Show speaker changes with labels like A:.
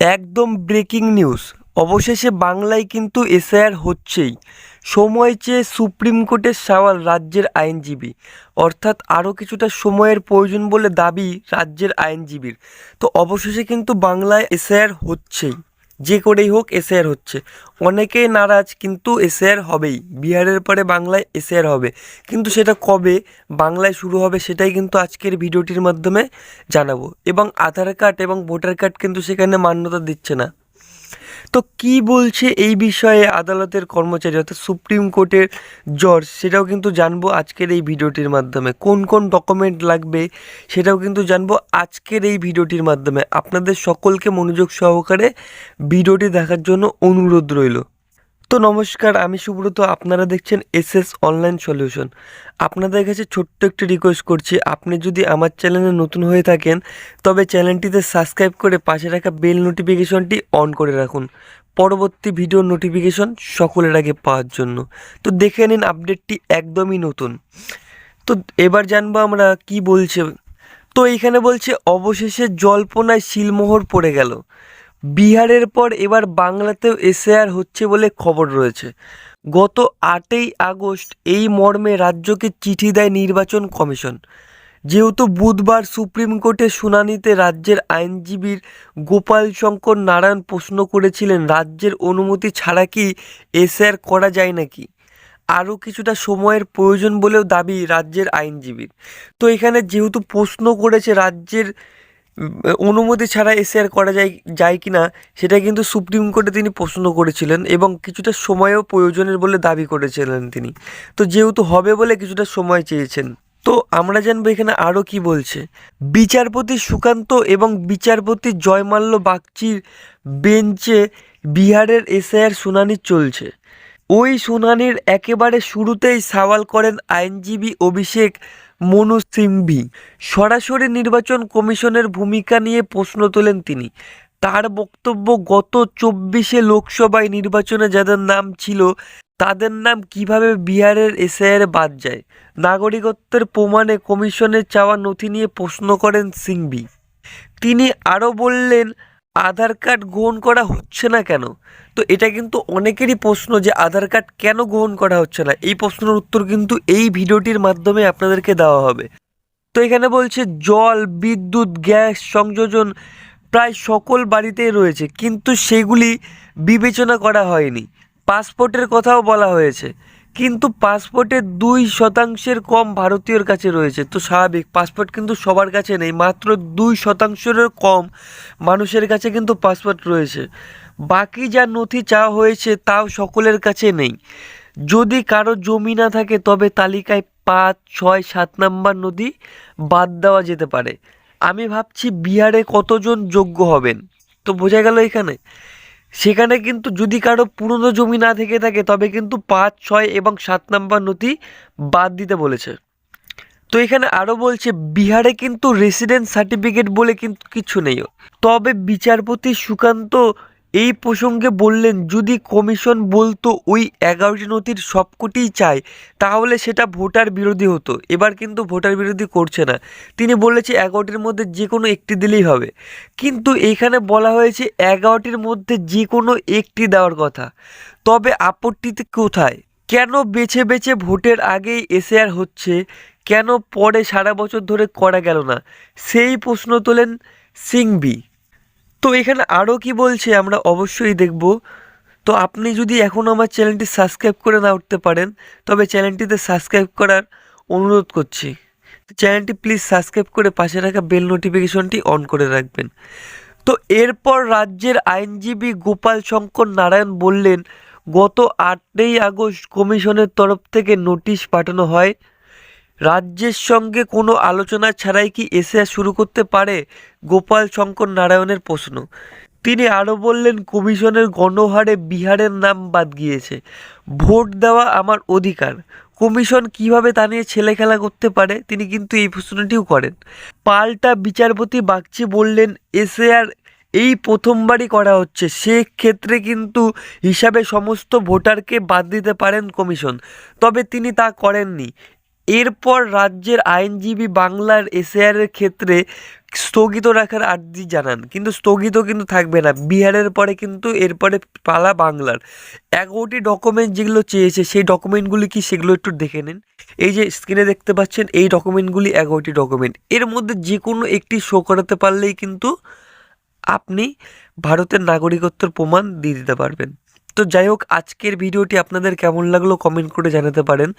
A: একদম breaking news. অবশেষে বাংলায় কিন্তু এসআইআর হচ্ছেই। সময় চেয়ে সুপ্রিম কোর্টের সওয়াল রাজ্যের আইনজীবী। অর্থাৎ আরও কিছুটা সময়ের প্রয়োজন বলে দাবি রাজ্যের আইনজীবীর। তো অবশেষে কিন্তু বাংলায় এসআইআর হচ্ছেই। যে করেই হোক এসআইআর হচ্ছে। অনেকেই নারাজ, কিন্তু এসআইআর হবেই। বিহারের পরে বাংলায় এসআইআর হবে। কিন্তু সেটা কবে বাংলায় শুরু হবে সেটাই কিন্তু আজকের ভিডিওটির মাধ্যমে জানাব। এবং আধার কার্ড এবং ভোটার কার্ড কিন্তু সেখানে মান্যতা দিচ্ছে না। তো কি বলছে এই বিষয়ে আদালতের কর্মচারী অর্থাৎ সুপ্রিম কোর্টের জজ? সেটাও কিন্তু জানব আজকের এই ভিডিওটির মাধ্যমে। কোন কোন ডকুমেন্ট লাগবে সেটাও কিন্তু জানব আজকের এই ভিডিওটির মাধ্যমে। আপনাদের সকলকে মনোযোগ সহকারে ভিডিওটি দেখার জন্য অনুরোধ রইল। তো নমস্কার, আমি সুব্রত, আপনারা দেখছেন এস এস অনলাইন সলিউশন আপনাদের কাছে ছোট্ট একটি রিকোয়েস্ট করছি, আপনি যদি আমার চ্যানেলে নতুন হয়ে থাকেন, তবে চ্যানেলটিতে সাবস্ক্রাইব করে পাশে রাখা বেল নোটিফিকেশনটি অন করে রাখুন। পরবর্তী ভিডিও নোটিফিকেশন সকলের আগে পাওয়ার জন্য। তো দেখে নিন আপডেটটি একদমই নতুন। তো এবার জানব আমরা কি বলছে। তো এইখানে বলছে, অবশেষে জল্পনায় শিলমোহর পড়ে গেল। বিহারের পর এবার বাংলাতেও এসআইআর হচ্ছে বলে খবর রয়েছে। গত আটই আগস্ট এই মর্মে রাজ্যকে চিঠি দেয় নির্বাচন কমিশন। যেহেতু বুধবার সুপ্রিম কোর্টে শুনানিতে রাজ্যের আইনজীবীর গোপাল শঙ্কর নারায়ণ প্রশ্ন করেছিলেন, রাজ্যের অনুমতি ছাড়া কি এসআর করা যায় নাকি? আরও কিছুটা সময়ের প্রয়োজন বলেও দাবি রাজ্যের আইনজীবীর। তো এখানে যেহেতু প্রশ্ন করেছে রাজ্যের অনুমতি ছাড়া এসআর করা যায় যায় কি না সেটা কিন্তু সুপ্রিম কোর্টে তিনি প্রশ্ন করেছিলেন এবং কিছুটা সময়ও প্রয়োজনের বলে দাবি করেছিলেন তিনি। তো যেহেতু হবে বলে কিছুটা সময় চেয়েছেন, তো আমরা জানব এখানে আরও কি বলছে। বিচারপতি সুকান্ত এবং বিচারপতি জয়মাল্য বাগচির বেঞ্চে বিহারের এসআইআর শুনানি চলছে। ওই শুনানির একেবারে শুরুতেই সওয়াল করেন আইনজীবী অভিষেক মনু সিংভি সরাসরি নির্বাচন কমিশনের ভূমিকা নিয়ে প্রশ্ন তোলেন তিনি। তার বক্তব্য, গত চব্বিশে লোকসভায় নির্বাচনে যাদের নাম ছিল, তাদের নাম কীভাবে বিহারের এসআইআর বাদ যায়? নাগরিকত্বের প্রমাণে কমিশনের চাওয়া নথি নিয়ে প্রশ্ন করেন সিংভি। তিনি আরও বললেন আধার কার্ড গ্রহণ করা হচ্ছে না কেন? তো এটা কিন্তু অনেকেরই প্রশ্ন যে আধার কার্ড কেন গ্রহণ করা হচ্ছে না? এই প্রশ্নের উত্তর কিন্তু এই ভিডিওটির মাধ্যমে আপনাদেরকে দেওয়া হবে। তো এখানে বলছে, জল, বিদ্যুৎ, গ্যাস, সংযোজন প্রায় সকল বাড়িতেই রয়েছে, কিন্তু সেগুলি বিবেচনা করা হয়নি। পাসপোর্টের কথাও বলা হয়েছে। কিন্তু পাসপোর্টের দুই শতাংশের কম ভারতীয়র কাছে রয়েছে। তো স্বাভাবিক পাসপোর্ট কিন্তু সবার কাছে নেই, মাত্র দুই শতাংশেরও কম মানুষের কাছে কিন্তু পাসপোর্ট রয়েছে। বাকি যা নথি চাওয়া হয়েছে তাও সকলের কাছে নেই। যদি কারও জমি না থাকে, তবে তালিকায় পাঁচ, ছয়, সাত নাম্বার নদী বাদ দেওয়া যেতে পারে। আমি ভাবছি বিহারে কতজন যোগ্য হবেন? তো বোঝা গেল এখানে। সেখানে কিন্তু যদি কারও পুরনো জমি না থেকে থাকে, তবে কিন্তু পাঁচ, ছয় এবং সাত নাম্বার নথি বাদ দিতে বলেছে। তো এখানে আরও বলছে, বিহারে কিন্তু রেসিডেন্ট সার্টিফিকেট বলে কিন্তু কিছু নেই। তবে বিচারপতি সুকান্ত এই প্রসঙ্গে বললেন, যদি কমিশন বলতো ওই এগারোটি নথির সবকটিই চায় তাহলে সেটা ভোটার বিরোধী হতো। এবার কিন্তু ভোটার বিরোধী করছে না। তিনি বলেছে এগারোটির মধ্যে যে কোনো একটি দিলেই হবে। কিন্তু এখানে বলা হয়েছে এগারোটির মধ্যে যে কোনো একটি দেওয়ার কথা। তবে আপত্তিতে কোথায়? কেন বেছে বেছে ভোটের আগেই এসআর হচ্ছে? কেন পরে সারা বছর ধরে করা গেল না? সেই প্রশ্ন তোলেন সিংভি তো এখানে আরও কি বলছে আমরা অবশ্যই দেখব। তো আপনি যদি এখন আমার চ্যানেলটি সাবস্ক্রাইব করে না উঠতে পারেন, তবে চ্যানেলটিতে সাবস্ক্রাইব করার অনুরোধ করছি। চ্যানেলটি প্লিজ সাবস্ক্রাইব করে পাশে রাখা বেল নোটিফিকেশনটি অন করে রাখবেন। তো এরপর রাজ্যের আইনজীবী গোপাল শঙ্কর নারায়ণ বললেন, গত আটই আগস্ট কমিশনের তরফ থেকে নোটিশ পাঠানো হয় রাজ্যের সঙ্গে কোনো আলোচনা ছাড়াই কি এসে শুরু করতে পারে? গোপাল শঙ্কর নারায়ণের প্রশ্ন। তিনি আরও বললেন, কমিশনের গণহারে বিহারের নাম বাদ গিয়েছে। ভোট দেওয়া আমার অধিকার। কমিশন কীভাবে তা নিয়ে ছেলে খেলা করতে পারে? তিনি কিন্তু এই প্রশ্নটিও করেন। পাল্টা বিচারপতি বাগচি বললেন এসএআর এই প্রথমবারই করা হচ্ছে। সেক্ষেত্রে কিন্তু হিসাবে সমস্ত ভোটারকে বাদ দিতে পারেন কমিশন। তবে তিনি তা করেননি। এরপর রাজ্যের আইনজীবী বাংলার এসএআরের ক্ষেত্রে স্থগিত রাখার আর্জি জানান। কিন্তু স্থগিত কিন্তু থাকবে না। বিহারের পরে কিন্তু এরপরে পালা বাংলার। এগারোটি ডকুমেন্ট যেগুলো চেয়েছে, সেই ডকুমেন্টগুলি কি সেগুলো একটু দেখে নিন। এই যে স্ক্রিনে দেখতে পাচ্ছেন, এই ডকুমেন্টগুলি এগারোটি ডকুমেন্ট এর মধ্যে যে কোনো একটি শো করাতে পারলেই কিন্তু আপনি ভারতের নাগরিকত্বের প্রমাণ দিয়ে দিতে পারবেন। তো যাই হোক, আজকের ভিডিওটি আপনাদের কেমন লাগল কমেন্ট করে জানাতে পারেন।